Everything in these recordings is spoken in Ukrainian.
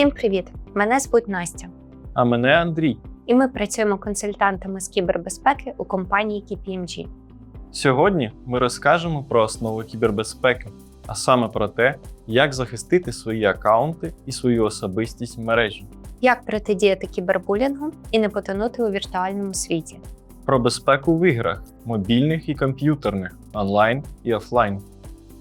Всім привіт! Мене звуть Настя, А мене Андрій. і ми працюємо консультантами з кібербезпеки у компанії KPMG. Сьогодні ми розкажемо про основи кібербезпеки, а саме про те, як захистити свої акаунти і свою особистість в мережі, Як протидіяти кібербулінгу і не потонути у віртуальному світі. про безпеку в іграх, мобільних і комп'ютерних, онлайн і офлайн.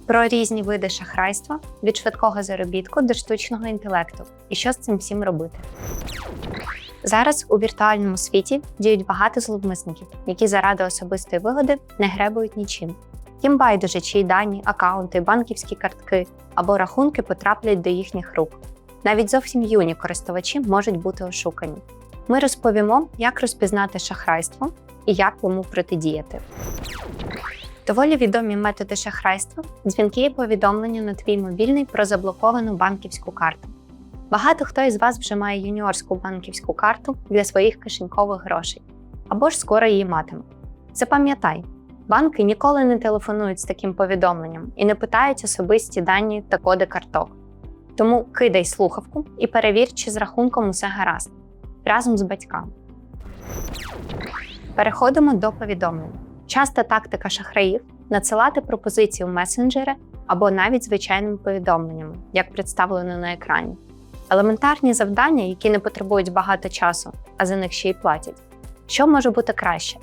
Про різні види шахрайства від швидкого заробітку до штучного інтелекту і що з цим всім робити. Зараз у віртуальному світі діють багато зловмисників, які заради особистої вигоди не гребують нічим. Їм байдуже, чиї дані, акаунти, банківські картки або рахунки потраплять до їхніх рук. Навіть зовсім юні користувачі можуть бути ошукані. Ми розповімо, як розпізнати шахрайство і як йому протидіяти. Доволі відомі методи шахрайства дзвінки і повідомлення на твій мобільний про заблоковану банківську карту. Багато хто із вас вже має юніорську банківську карту для своїх кишенькових грошей або ж скоро її матиме. Запам'ятай, банки ніколи не телефонують з таким повідомленням і не питають особисті дані та коди карток. Тому кидай слухавку і перевір, чи з рахунком усе гаразд разом з батьками. Переходимо до повідомлень. Часта тактика шахраїв надсилати пропозиції в месенджери або навіть звичайними повідомленнями, як представлено на екрані. Елементарні завдання, які не потребують багато часу, а за них ще й платять. Що може бути краще?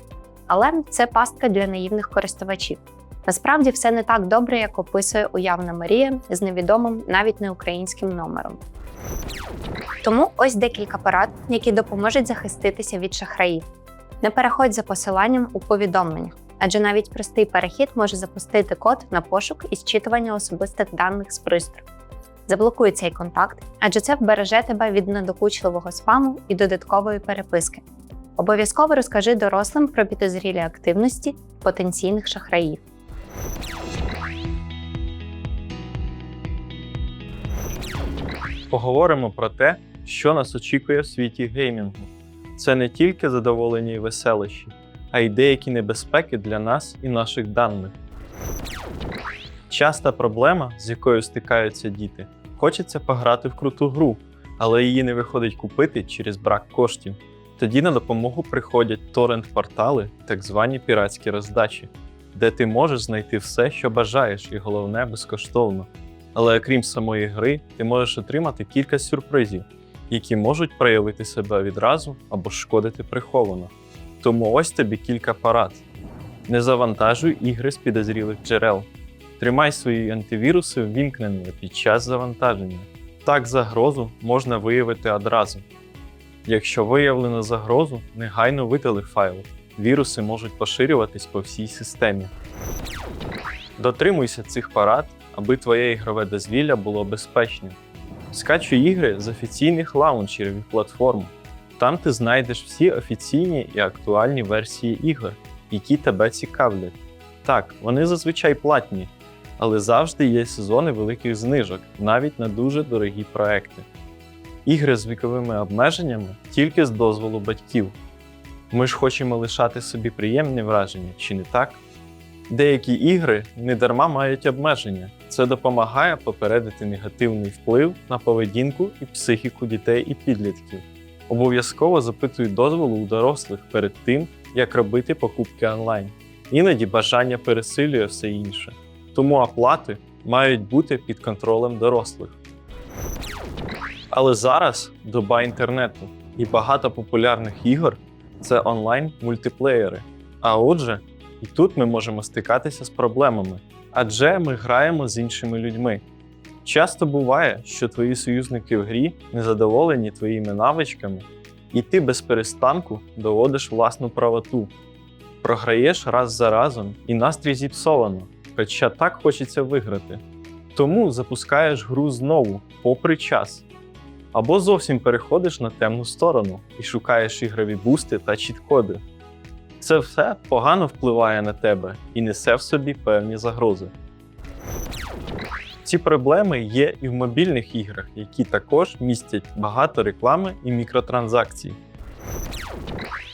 Але це пастка для наївних користувачів. Насправді все не так добре, як описує уявна Марія з невідомим навіть не українським номером. Тому ось декілька порад, які допоможуть захиститися від шахраїв. Не переходь за посиланням у повідомленнях, адже навіть простий перехід може запустити код на пошук і зчитування особистих даних з пристрою. Заблокуй цей контакт, адже це вбереже тебе від надокучливого спаму і додаткової переписки. Обов'язково розкажи дорослим про підозрілі активності потенційних шахраїв. Поговоримо про те, що нас очікує в світі геймінгу. Це не тільки задоволення і веселощі, а й деякі небезпеки для нас і наших даних. Часта проблема, з якою стикаються діти, хочеться пограти в круту гру, але її не виходить купити через брак коштів. Тоді на допомогу приходять торрент-портали, так звані піратські роздачі, де ти можеш знайти все, що бажаєш, і головне безкоштовно. Але окрім самої гри, ти можеш отримати кілька сюрпризів, які можуть проявити себе відразу або шкодити приховано. Тому ось тобі кілька порад. Не завантажуй ігри з підозрілих джерел. Тримай свої антивіруси ввімкненими під час завантаження. Так загрозу можна виявити одразу. Якщо виявлено загрозу, негайно видали файл. Віруси можуть поширюватись по всій системі. Дотримуйся цих порад, аби твоє ігрове дозвілля було безпечним. Скачуй ігри з офіційних лаунчерів і платформ. Там ти знайдеш всі офіційні і актуальні версії ігор, які тебе цікавлять. Так, вони зазвичай платні, але завжди є сезони великих знижок, навіть на дуже дорогі проекти. Ігри з віковими обмеженнями тільки з дозволу батьків. Ми ж хочемо лишати собі приємні враження, чи не так? Деякі ігри не дарма мають обмеження. Це допомагає попередити негативний вплив на поведінку і психіку дітей і підлітків. Обов'язково запитуй дозволу у дорослих перед тим, як робити покупки онлайн. Іноді бажання пересилює все інше. Тому оплати мають бути під контролем дорослих. Але зараз доба інтернету і багато популярних ігор це онлайн мультиплеєри. А отже, і тут ми можемо стикатися з проблемами, адже ми граємо з іншими людьми. Часто буває, що твої союзники в грі незадоволені твоїми навичками, і ти без перестанку доводиш власну правоту. Програєш раз за разом, і настрій зіпсовано, хоча так хочеться виграти. Тому запускаєш гру знову, попри час. Або зовсім переходиш на темну сторону і шукаєш ігрові бусти та чіт-коди. Це все погано впливає на тебе і несе в собі певні загрози. Ці проблеми є і в мобільних іграх, які також містять багато реклами і мікротранзакцій.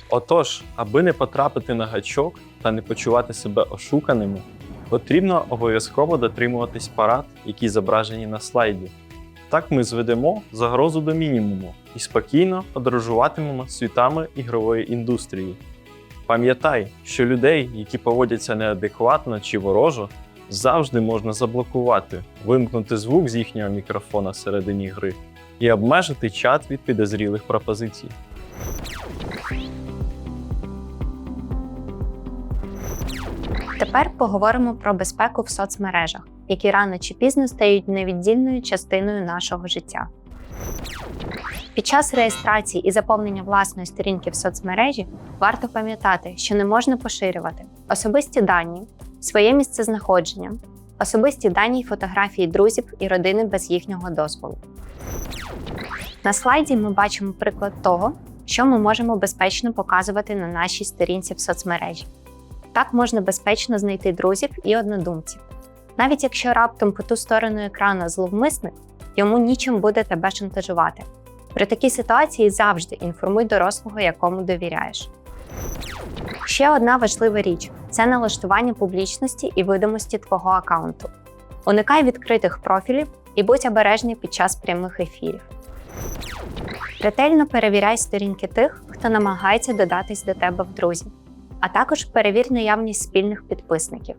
Отож, аби не потрапити на гачок та не почувати себе ошуканими, потрібно обов'язково дотримуватись парад, які зображені на слайді. Так ми зведемо загрозу до мінімуму і спокійно подорожуватимемо світами ігрової індустрії. Пам'ятай, що людей, які поводяться неадекватно чи ворожо, завжди можна заблокувати, вимкнути звук з їхнього мікрофона всередині гри і обмежити чат від підозрілих пропозицій. Тепер поговоримо про безпеку в соцмережах, які рано чи пізно стають невіддільною частиною нашого життя. Під час реєстрації і заповнення власної сторінки в соцмережі варто пам'ятати, що не можна поширювати особисті дані, своє місце знаходження, особисті дані й фотографії друзів і родини без їхнього дозволу. На слайді ми бачимо приклад того, що ми можемо безпечно показувати на нашій сторінці в соцмережі. Так можна безпечно знайти друзів і однодумців. Навіть якщо раптом по ту сторону екрану зловмисник, йому нічим буде тебе шантажувати. При такій ситуації завжди інформуй дорослого, якому довіряєш. Ще одна важлива річ це налаштування публічності і видимості твого аккаунту. Уникай відкритих профілів і будь обережний під час прямих ефірів. Ретельно перевіряй сторінки тих, хто намагається додатись до тебе в друзі, а також перевір наявність спільних підписників.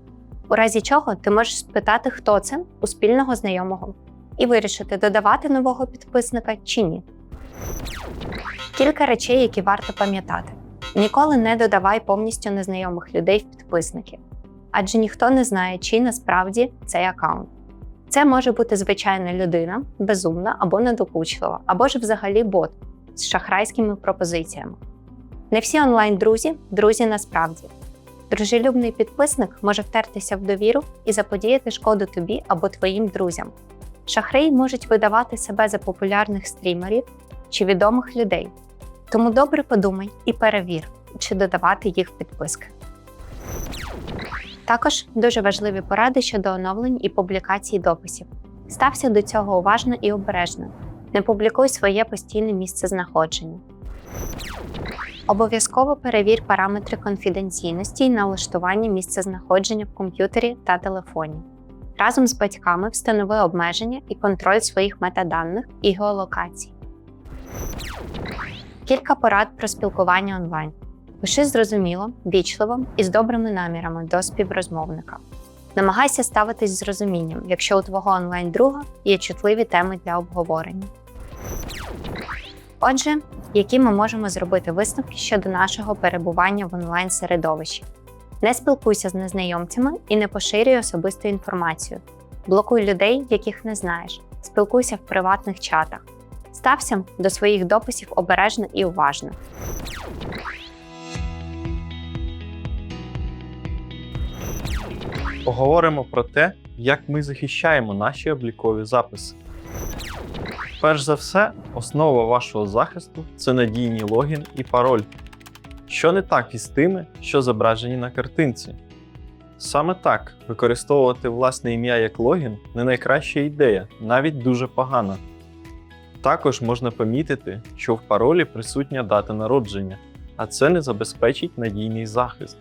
У разі чого ти можеш спитати, хто це у спільного знайомого, і вирішити, додавати нового підписника чи ні. Кілька речей, які варто пам'ятати: ніколи не додавай повністю незнайомих людей в підписники, адже ніхто не знає, чий насправді цей аккаунт. Це може бути звичайна людина, безумна або недокучлива, або ж взагалі бот з шахрайськими пропозиціями. Не всі онлайн-друзі друзі насправді. Дружелюбний підписник може втертися в довіру і заподіяти шкоду тобі або твоїм друзям. Шахраї можуть видавати себе за популярних стрімерів чи відомих людей. Тому добре подумай і перевір, чи додавати їх підписки. Також дуже важливі поради щодо оновлень і публікацій дописів. Стався до цього уважно і обережно. Не публікуй своє постійне місце знаходження. Обов'язково перевір параметри конфіденційності і налаштування місця знаходження в комп'ютері та телефоні. Разом з батьками встанови обмеження і контроль своїх метаданих і геолокацій. Кілька порад про спілкування онлайн. Пиши зрозуміло, вічливо і з добрими намірами до співрозмовника. Намагайся ставитись з розумінням, якщо у твого онлайн-друга є чутливі теми для обговорення. Отже, які ми можемо зробити висновки щодо нашого перебування в онлайн-середовищі? Не спілкуйся з незнайомцями і не поширюй особисту інформацію. Блокуй людей, яких не знаєш. Спілкуйся в приватних чатах. Стався до своїх дописів обережно і уважно. Поговоримо про те, як ми захищаємо наші облікові записи. Перш за все, основа вашого захисту це надійний логін і пароль. Що не так із тими, що зображені на картинці? Саме так, використовувати власне ім'я як логін не найкраща ідея, навіть дуже погана. Також можна помітити, що в паролі присутня дата народження, а це не забезпечить надійний захист.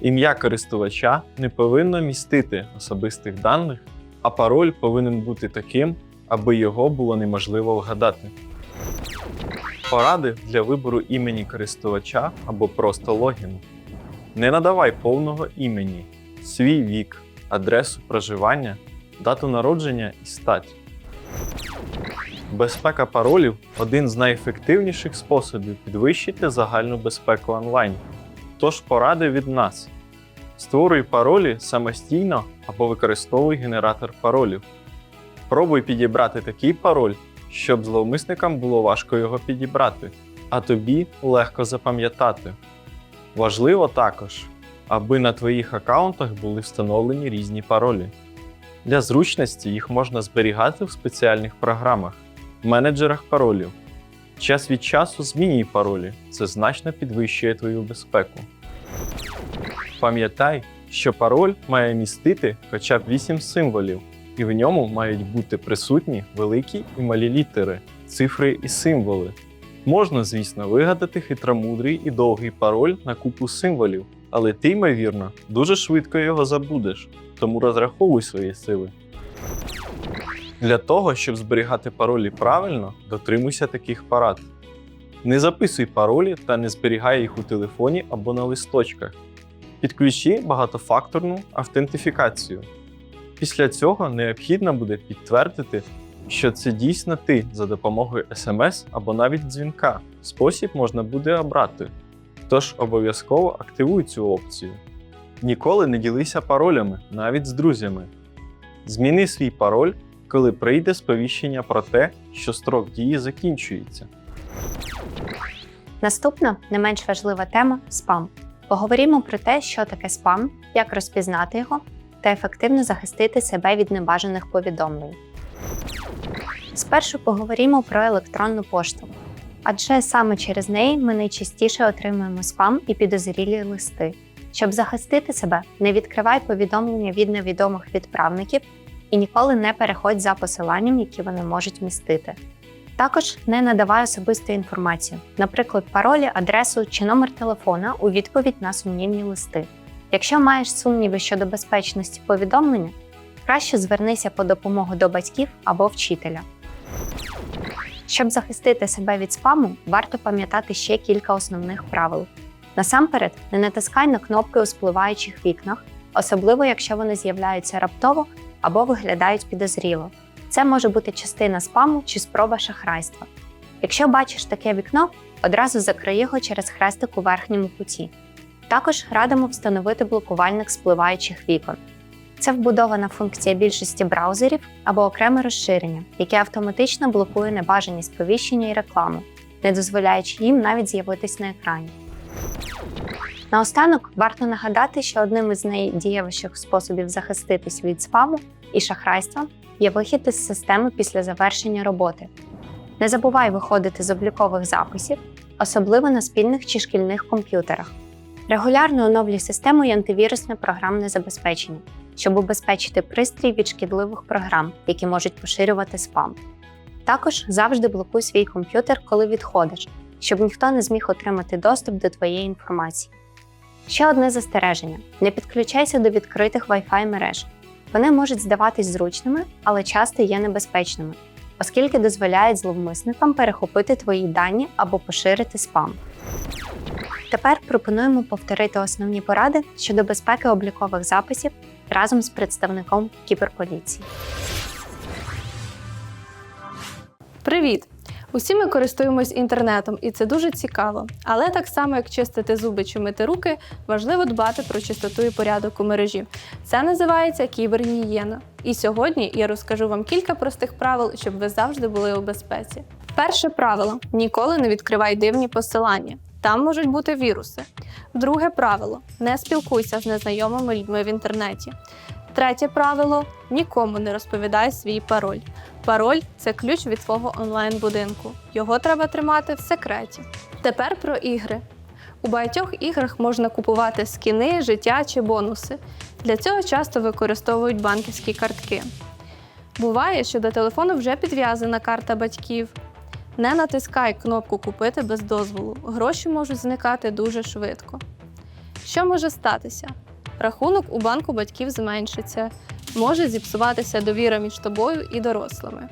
Ім'я користувача не повинно містити особистих даних, а пароль повинен бути таким, аби його було неможливо вгадати. Поради для вибору імені користувача або просто логіну. Не надавай повного імені, свій вік, адресу проживання, дату народження і стать. Безпека паролів один з найефективніших способів підвищити загальну безпеку онлайн. Тож поради від нас. Створюй паролі самостійно або використовуй генератор паролів. Пробуй підібрати такий пароль, щоб зловмисникам було важко його підібрати, а тобі легко запам'ятати. Важливо також, аби на твоїх аккаунтах були встановлені різні паролі. Для зручності їх можна зберігати в спеціальних програмах, менеджерах паролів. Час від часу змінюй паролі, це значно підвищує твою безпеку. Пам'ятай, що пароль має містити хоча б 8 символів, і в ньому мають бути присутні великі і малі літери, цифри і символи. Можна, звісно, вигадати хитромудрий і довгий пароль на купу символів, але ти, ймовірно, дуже швидко його забудеш, тому розраховуй свої сили. Для того, щоб зберігати паролі правильно, дотримуйся таких порад. Не записуй паролі та не зберігай їх у телефоні або на листочках. Підключи багатофакторну автентифікацію. Після цього необхідно буде підтвердити, що це дійсно ти за допомогою смс або навіть дзвінка. Спосіб можна буде обрати. Тож обов'язково активуй цю опцію. Ніколи не ділися паролями, навіть з друзями. Зміни свій пароль, коли прийде сповіщення про те, що строк дії закінчується. Наступна не менш важлива тема спам. Поговоримо про те, що таке спам, як розпізнати його та ефективно захистити себе від небажаних повідомлень. Спершу поговоримо про електронну пошту, адже саме через неї ми найчастіше отримуємо спам і підозрілі листи. Щоб захистити себе, не відкривай повідомлення від невідомих відправників і ніколи не переходь за посиланням, які вони можуть містити. Також не надавай особисту інформацію, наприклад, паролі, адресу чи номер телефона у відповідь на сумнівні листи. Якщо маєш сумніви щодо безпечності повідомлення, краще звернися по допомогу до батьків або вчителя. Щоб захистити себе від спаму, варто пам'ятати ще кілька основних правил. Насамперед, не натискай на кнопки у спливаючих вікнах, особливо якщо вони з'являються раптово або виглядають підозріло. Це може бути частина спаму чи спроба шахрайства. Якщо бачиш таке вікно, одразу закрий його через хрестик у верхньому куті. Також радимо встановити блокувальник спливаючих вікон. Це вбудована функція більшості браузерів або окреме розширення, яке автоматично блокує небажані сповіщення і рекламу, не дозволяючи їм навіть з'явитись на екрані. Наостанок варто нагадати, що одним із найдієвіших способів захиститись від спаму і шахрайства є вихід із системи після завершення роботи. Не забувай виходити з облікових записів, особливо на спільних чи шкільних комп'ютерах. Регулярно оновлюй систему і антивірусне програмне забезпечення, щоб убезпечити пристрій від шкідливих програм, які можуть поширювати спам. Також завжди блокуй свій комп'ютер, коли відходиш, щоб ніхто не зміг отримати доступ до твоєї інформації. Ще одне застереження: не підключайся до відкритих Wi-Fi мереж. Вони можуть здаватись зручними, але часто є небезпечними, оскільки дозволяють зловмисникам перехопити твої дані або поширити спам. Тепер пропонуємо повторити основні поради щодо безпеки облікових записів разом з представником кіберполіції. Привіт! Усі ми користуємось інтернетом, і це дуже цікаво. Але так само, як чистити зуби чи мити руки, важливо дбати про чистоту і порядок у мережі. Це називається кібергігієна. І сьогодні я розкажу вам кілька простих правил, щоб ви завжди були у безпеці. Перше правило: ніколи не відкривай дивні посилання. Там можуть бути віруси. Друге правило: не спілкуйся з незнайомими людьми в інтернеті. Третє правило нікому не розповідай свій пароль. Пароль це ключ від твого онлайн-будинку. Його треба тримати в секреті. Тепер про ігри. У багатьох іграх можна купувати скіни, життя чи бонуси. Для цього часто використовують банківські картки. Буває, що до телефону вже підв'язана карта батьків. Не натискай кнопку Купити без дозволу. Гроші можуть зникати дуже швидко. Що може статися? Рахунок у банку батьків зменшиться, може зіпсуватися довіра між тобою і дорослими.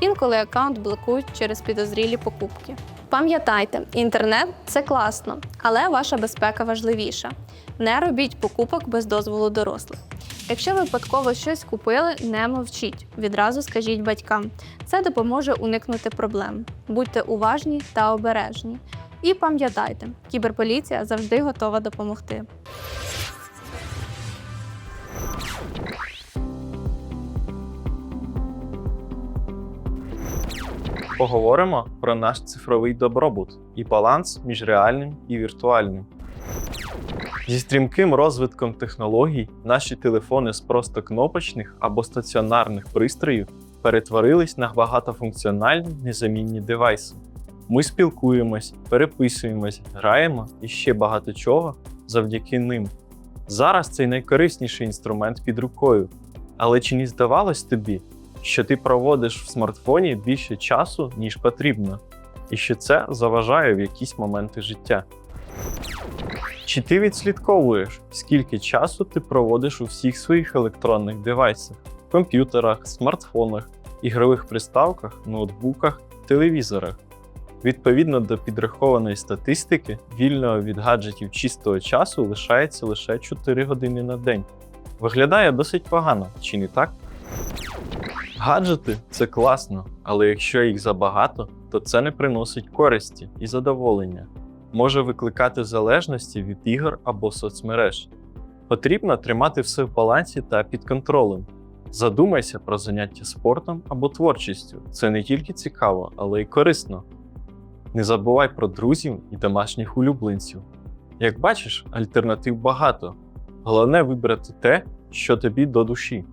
Інколи аккаунт блокують через підозрілі покупки. Пам'ятайте, інтернет це класно, але ваша безпека важливіша. Не робіть покупок без дозволу дорослих. Якщо випадково щось купили, не мовчіть. Відразу скажіть батькам. Це допоможе уникнути проблем. Будьте уважні та обережні. І пам'ятайте, кіберполіція завжди готова допомогти. Поговоримо про наш цифровий добробут і баланс між реальним і віртуальним. Зі стрімким розвитком технологій наші телефони з просто кнопочних або стаціонарних пристроїв перетворились на багатофункціональні незамінні девайси. Ми спілкуємось, переписуємось, граємо і ще багато чого завдяки ним. Зараз це найкорисніший інструмент під рукою. Але чи не здавалось тобі, що ти проводиш в смартфоні більше часу, ніж потрібно, і що це заважає в якісь моменти життя? Чи ти відслідковуєш, скільки часу ти проводиш у всіх своїх електронних девайсах, комп'ютерах, смартфонах ігрових приставках, ноутбуках, телевізорах. Відповідно до підрахованої статистики, вільного від гаджетів чистого часу лишається лише 4 години на день. Виглядає досить погано, чи не так? Гаджети це класно, але якщо їх забагато, то це не приносить користі і задоволення, може викликати залежності від ігор або соцмереж. Потрібно тримати все в балансі та під контролем. Задумайся про заняття спортом або творчістю. Це не тільки цікаво, але й корисно. Не забувай про друзів і домашніх улюбленців. Як бачиш, альтернатив багато. Головне вибрати те, що тобі до душі.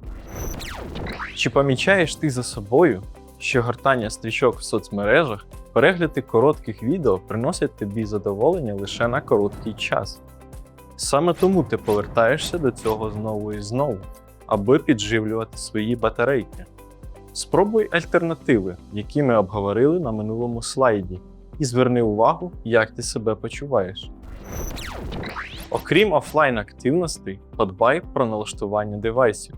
Чи помічаєш ти за собою, що гортання стрічок в соцмережах, перегляди коротких відео приносять тобі задоволення лише на короткий час? Саме тому ти повертаєшся до цього знову і знову, аби підживлювати свої батарейки. Спробуй альтернативи, які ми обговорили на минулому слайді, і зверни увагу, як ти себе почуваєш. Окрім офлайн активностей, подбай про налаштування девайсів.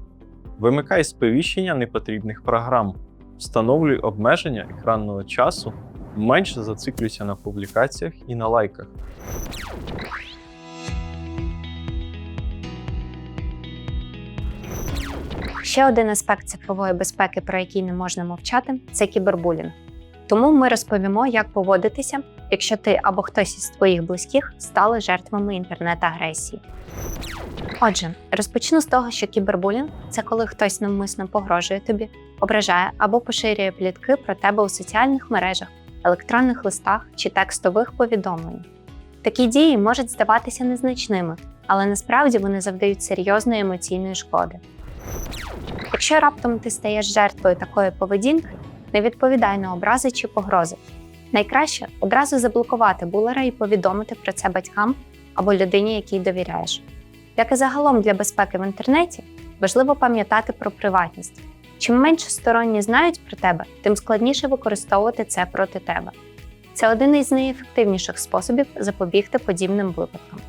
Вимикай сповіщення непотрібних програм, встановлюй обмеження екранного часу, менше зациклюйся на публікаціях і на лайках. Ще один аспект цифрової безпеки, про який не можна мовчати, це кібербулінг. Тому ми розповімо, як поводитися, якщо ти або хтось із твоїх близьких стали жертвами інтернет-агресії. Отже, розпочну з того, що кібербулінг це коли хтось навмисно погрожує тобі, ображає або поширює плітки про тебе у соціальних мережах, електронних листах чи текстових повідомленнях. Такі дії можуть здаватися незначними, але насправді вони завдають серйозної емоційної шкоди. Якщо раптом ти стаєш жертвою такої поведінки, не відповідай на образи чи погрози. Найкраще одразу заблокувати булера і повідомити про це батькам або людині, якій довіряєш. Як і загалом для безпеки в інтернеті, важливо пам'ятати про приватність. Чим менше сторонні знають про тебе, тим складніше використовувати це проти тебе. Це один із найефективніших способів запобігти подібним випадкам.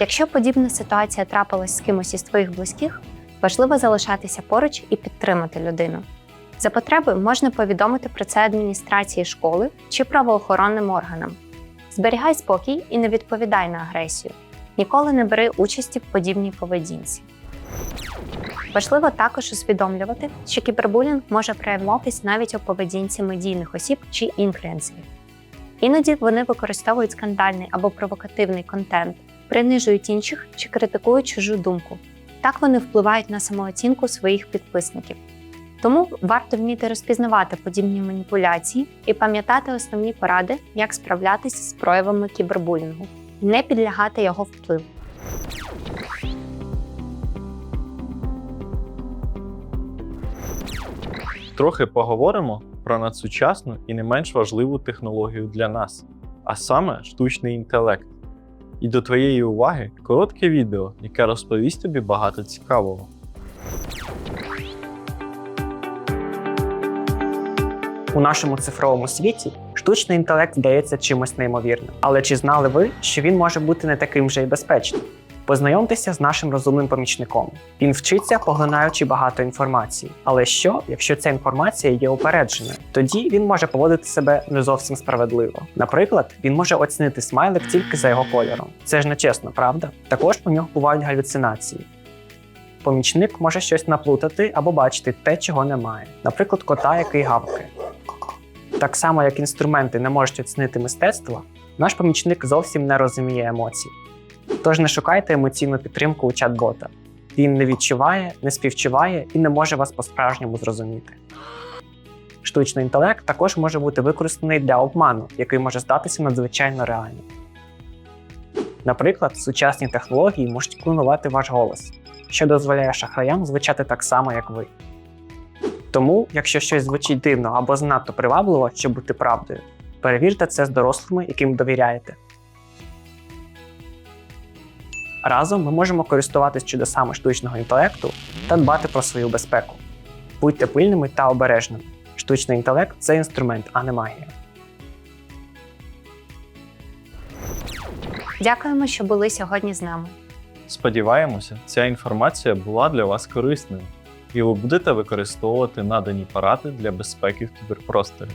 Якщо подібна ситуація трапилась з кимось із твоїх близьких, важливо залишатися поруч і підтримати людину. За потреби можна повідомити про це адміністрації школи чи правоохоронним органам. Зберігай спокій і не відповідай на агресію. Ніколи не бери участі в подібній поведінці. Важливо також усвідомлювати, що кібербулінг може проявлятись навіть у поведінці медійних осіб чи інфлюенсерів. Іноді вони використовують скандальний або провокативний контент, принижують інших чи критикують чужу думку. Так вони впливають на самооцінку своїх підписників. Тому варто вміти розпізнавати подібні маніпуляції і пам'ятати основні поради, як справлятися з проявами кібербулінгу, не підлягати його впливу. Трохи поговоримо про надсучасну і не менш важливу технологію для нас, а саме штучний інтелект. І до твоєї уваги коротке відео, яке розповість тобі багато цікавого. У нашому цифровому світі штучний інтелект здається чимось неймовірним. Але чи знали ви, що він може бути не таким вже й безпечним? Познайомтеся з нашим розумним помічником. Він вчиться, поглинаючи багато інформації. Але що, якщо ця інформація є упередженою? Тоді він може поводити себе не зовсім справедливо. Наприклад, він може оцінити смайлик тільки за його кольором. Це ж не чесно, правда? Також у нього бувають галюцинації. Помічник може щось наплутати або бачити те, чого немає, наприклад, кота, який гавкає. Так само, як інструменти не можуть оцінити мистецтво, наш помічник зовсім не розуміє емоцій. Тож не шукайте емоційну підтримку у чат-бота. Він не відчуває, не співчуває і не може вас по-справжньому зрозуміти. Штучний інтелект також може бути використаний для обману, який може здатися надзвичайно реальним. Наприклад, сучасні технології можуть клонувати ваш голос, що дозволяє шахраям звучати так само, як ви. Тому, якщо щось звучить дивно або занадто привабливо, щоб бути правдою, перевірте це з дорослими, яким довіряєте. Разом ми можемо користуватись чудесами штучного інтелекту та дбати про свою безпеку. Будьте пильними та обережними. Штучний інтелект це інструмент, а не магія. Дякуємо, що були сьогодні з нами. Сподіваємося, ця інформація була для вас корисною. і ви будете використовувати надані поради для безпеки в кіберпросторі.